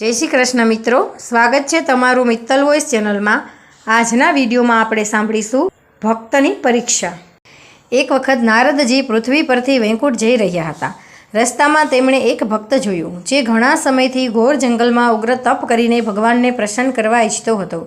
જય શ્રી કૃષ્ણ મિત્રો. સ્વાગત છે તમારું મિત્તલ વોઇસ ચેનલમાં. આજના વિડીયોમાં આપણે સાંભળીશું ભક્તની પરીક્ષા. એક વખત નારદજી પૃથ્વી પરથી વૈકુંઠ જઈ રહ્યા હતા. રસ્તામાં તેમણે એક ભક્ત જોયું, જે ઘણા સમયથી ઘોર જંગલમાં ઉગ્ર તપ કરીને ભગવાનને પ્રસન્ન કરવા ઈચ્છતો હતો.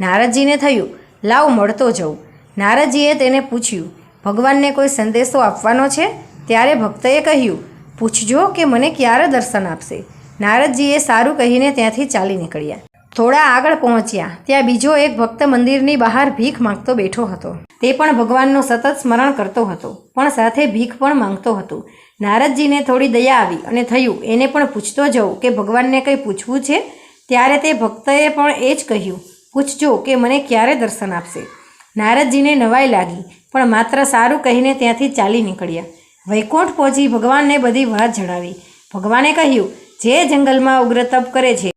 નારદજીને થયું, લાવ મળતો જવું નારદજીએ તેને પૂછ્યું, ભગવાનને કોઈ સંદેશો આપવાનો છે? ત્યારે ભક્તએ કહ્યું, પૂછજો કે મને ક્યારે દર્શન આપશે? નારદજીએ સારું કહીને ત્યાંથી ચાલી નીકળ્યા. થોડા આગળ પહોંચ્યા, ત્યાં બીજો એક ભક્ત મંદિરની બહાર ભીખ માંગતો બેઠો હતો. તે પણ ભગવાનનું સતત સ્મરણ કરતો હતો, પણ સાથે ભીખ પણ માંગતો હતો. નારદજીને થોડી દયા આવી અને થયું, એને પણ પૂછતો જવું કે ભગવાનને કંઈ પૂછવું છે? ત્યારે તે ભક્તએ પણ એ જ કહ્યું, પૂછજો કે મને ક્યારે દર્શન આપશે. નારદજીને નવાઈ લાગી, પણ માત્ર સારું કહીને ત્યાંથી ચાલી નીકળ્યા. વૈકુંઠ પહોંચી ભગવાનને બધી વાત જણાવી. ભગવાને કહ્યું જે જંગલમાં ઉગ્ર તપ કરે છે,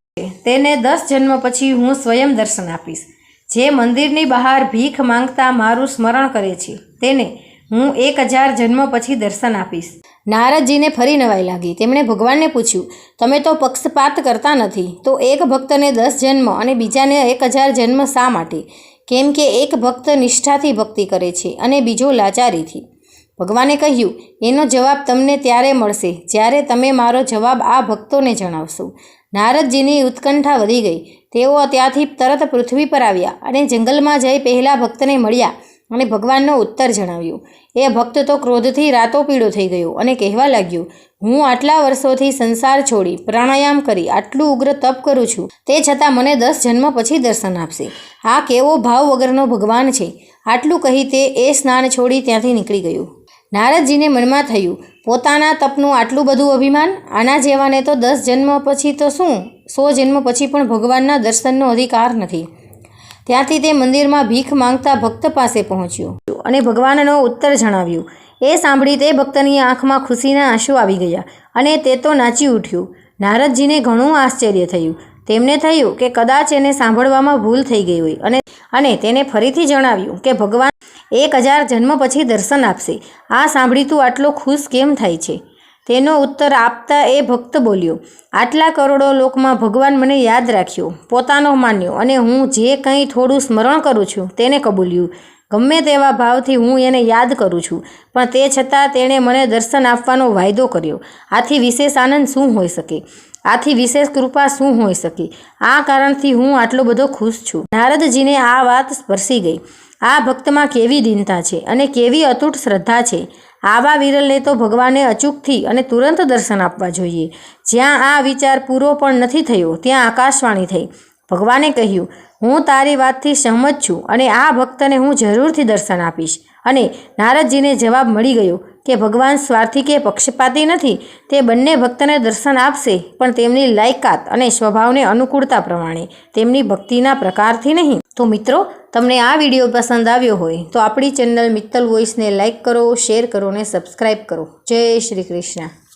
તેને દસ જન્મ પછી હું સ્વયં દર્શન આપીશ. જે મંદિરની બહાર ભીખ માંગતા મારું સ્મરણ કરે છે, તેને હું એક હજાર જન્મ પછી દર્શન આપીશ. નારદજીને ફરી નવાઈ લાગી. તેમણે ભગવાનને પૂછ્યું, તમે તો પક્ષપાત કરતા નથી, તો એક ભક્તને દસ જન્મ અને બીજાને એક હજાર જન્મ શા માટે? કેમ કે એક ભક્ત નિષ્ઠાથી ભક્તિ કરે છે અને બીજો લાચારીથી. ભગવાને કહ્યું, એનો જવાબ તમને ત્યારે મળશે જ્યારે તમે મારો જવાબ આ ભક્તોને જણાવશો. નારદજીની ઉત્કંઠા વધી ગઈ. તેઓ ત્યાંથી તરત પૃથ્વી પર આવ્યા અને જંગલમાં જઈ પહેલાં ભક્તને મળ્યા અને ભગવાનનો ઉત્તર જણાવ્યો. એ ભક્ત તો ક્રોધથી રાતો પીળો થઈ ગયો અને કહેવા લાગ્યો, હું આટલા વર્ષોથી સંસાર છોડી પ્રાણાયામ કરી આટલું ઉગ્ર તપ કરું છું. તે છતાં મને દસ જન્મ પછી દર્શન આપશે. આ કેવો ભાવ વગરનો ભગવાન છે. આટલું કહી તે એ સ્નાન છોડી ત્યાંથી નીકળી ગયું. નારદજીને મનમાં થયું, પોતાના તપનું આટલું બધું અભિમાન? આના જેવાને તો દસ જન્મ પછી તો શું? સો જન્મ પછી પણ ભગવાનના દર્શનનો અધિકાર નથી. ત્યાંથી તે મંદિરમાં ભીખ માંગતા ભક્ત પાસે પહોંચ્યો અને ભગવાનનો ઉત્તર જણાવ્યું. એ સાંભળી તે ભક્તની આંખમાં ખુશીના આંસુ આવી ગયા અને તે તો નાચી ઉઠ્યું. નારદજીને ઘણું આશ્ચર્ય થયું. તેમને થયું કે કદાચ એને સાંભળવામાં ભૂલ થઈ ગઈ હોય અને અને તેને ફરીથી જણાવ્યું કે ભગવાન એક હજાર જન્મ પછી દર્શન આપશે. આ સાંભળી તું આટલો ખુશ કેમ થાય છે? તેનો ઉત્તર આપતા એ ભક્ત બોલ્યો, આટલા કરોડો લોકમાં ભગવાન મને યાદ રાખ્યો, પોતાનો માન્યો અને હું જે કંઈ થોડું સ્મરણ કરું છું તેને કબૂલ્યું. ગમે તેવા ભાવથી હું એને યાદ કરું છું. પણ તે છતાં તેણે મને દર્શન આપવાનો વાયદો કર્યો. આથી વિશેષ આનંદ શું હોઈ શકે? આથી વિશેષ કૃપા શું હોઈ શકે? આ કારણથી હું આટલો બધો ખુશ છું. નારદજીને આ વાત સ્પર્શી ગઈ. આ ભક્તમાં કેવી દીનતા છે અને કેવી અતૂટ શ્રદ્ધા છે? આવા વિરલને તો ભગવાને અચૂકથી અને તુરંત દર્શન આપવા જોઈએ. જ્યાં આ વિચાર પૂરો પણ નથી થયો, ત્યાં આકાશવાણી થઈ. ભગવાને કહ્યું, હું તારી વાતથી સહમત છું અને આ ભક્તને હું જરૂરથી દર્શન આપીશ. અને નારદજીને જવાબ મળી ગયો કે, ભગવાન સ્વાર્થી કે પક્ષપાતી નથી, તે બંને ભક્તને દર્શન આપશે, પણ તેમની લાયકાત અને સ્વભાવને અનુકૂળતા પ્રમાણે, તેમની ભક્તિના પ્રકારથી નહીં. તો મિત્રો, તમને આ વીડિયો પસંદ આવ્યો હોય, તો આપણી ચેનલ મિત્તલ વોઇસને લાઇક કરો, શેર કરો અને સબસ્ક્રાઈબ કરો. જય શ્રી કૃષ્ણ.